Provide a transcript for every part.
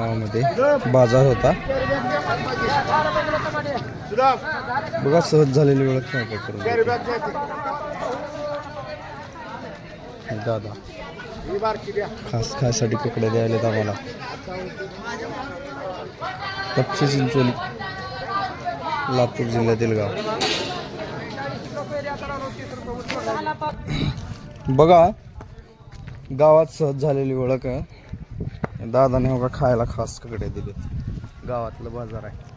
गावामध्ये बाजार होता. बघा सहज झालेली ओळख नाही काय करून दादा खास खायसाठी कपडे द्यायला आम्हाला. कच्चे चिंचोली लातूर जिल्ह्यातील गाव. बघा गावात सहज झालेली ओळख आहे. दादाने बघा खायला खासकडे दिले गावातलं बाजार आहे.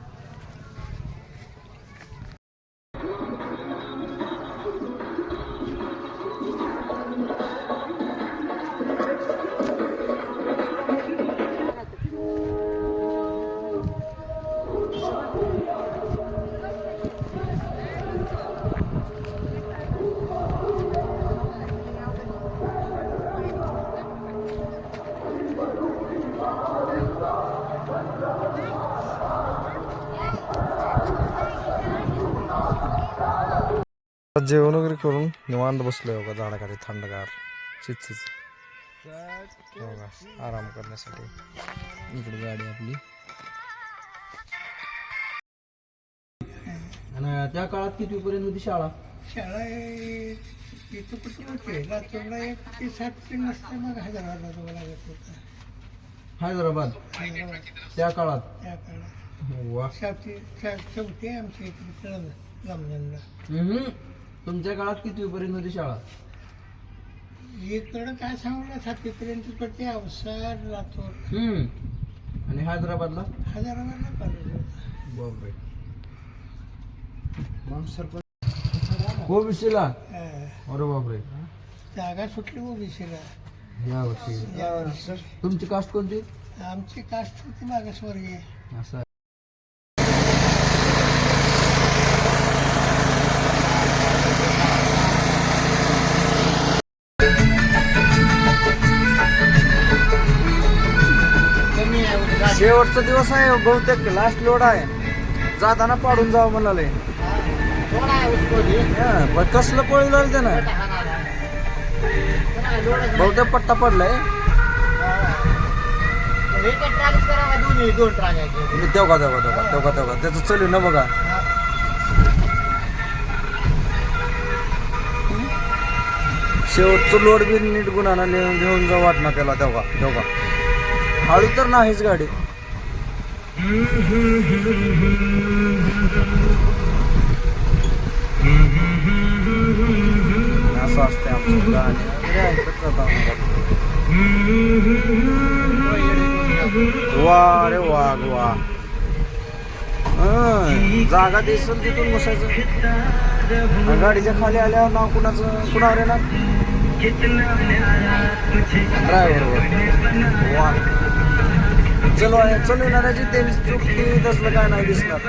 जेवण वगैरे करून निवांत बसलोय बघा झाडाखाली थंडगार चिचीच बघा आराम करण्यासाठी इकडे गाडी आपली. आणि त्या काळात किती पर्यंत होती शाळा? शाळा इथं कुठे होते? लातूरला एक ते सात ते नसते मग हैदराबादला जावं लागत होतं. हैदराबाद? त्या काळात? त्या काळात. वा. आहे आमच्या हम्म. तुमच्या काळात किती पर्यंत होती शाळा? इकडं काय सांगू ना सातवीपर्यंत पडते अवसार लातूर हम्म. आणि हैदराबादला? हैदराबादला कॉलेज होतं. बापरे. मग सरपंच हा. अरे बापरे. जागा सुटली ओबीसीला. या वर्षी. यावर्षी तुमची कास्ट कोणती? आमची कास्ट होती मागासवर्गीय. असं शेवटचा दिवस आहे बहुतेक लास्ट लोड आहे. जाताना पाडून जावं म्हणाले. हा, पण कसलं पळू लागलं त्यानं? बहुतेक पट्टा पडलाय. तेव्हा तेव्हा तेव्हा तेव्हा तेव्हा त्याचं चलू ना बघा. शेवटचं लोड बी नीट गुन्हा घेऊन जाऊ वाटणार त्याला तेव्हा तेव्हा हळू तर नाहीच गाडी. असं असते आमचं गाणे. वा रे वा वा. हं, जागा दिसून तिथून बसायचं. आणि गाडीच्या खाली आल्यावर नाव कुणाचं? कुणावर येणार? ड्रायव्हर वा. चलो चलो येणाऱ्याची त्यांची चूक ती तसलं काय नाही दिसणार.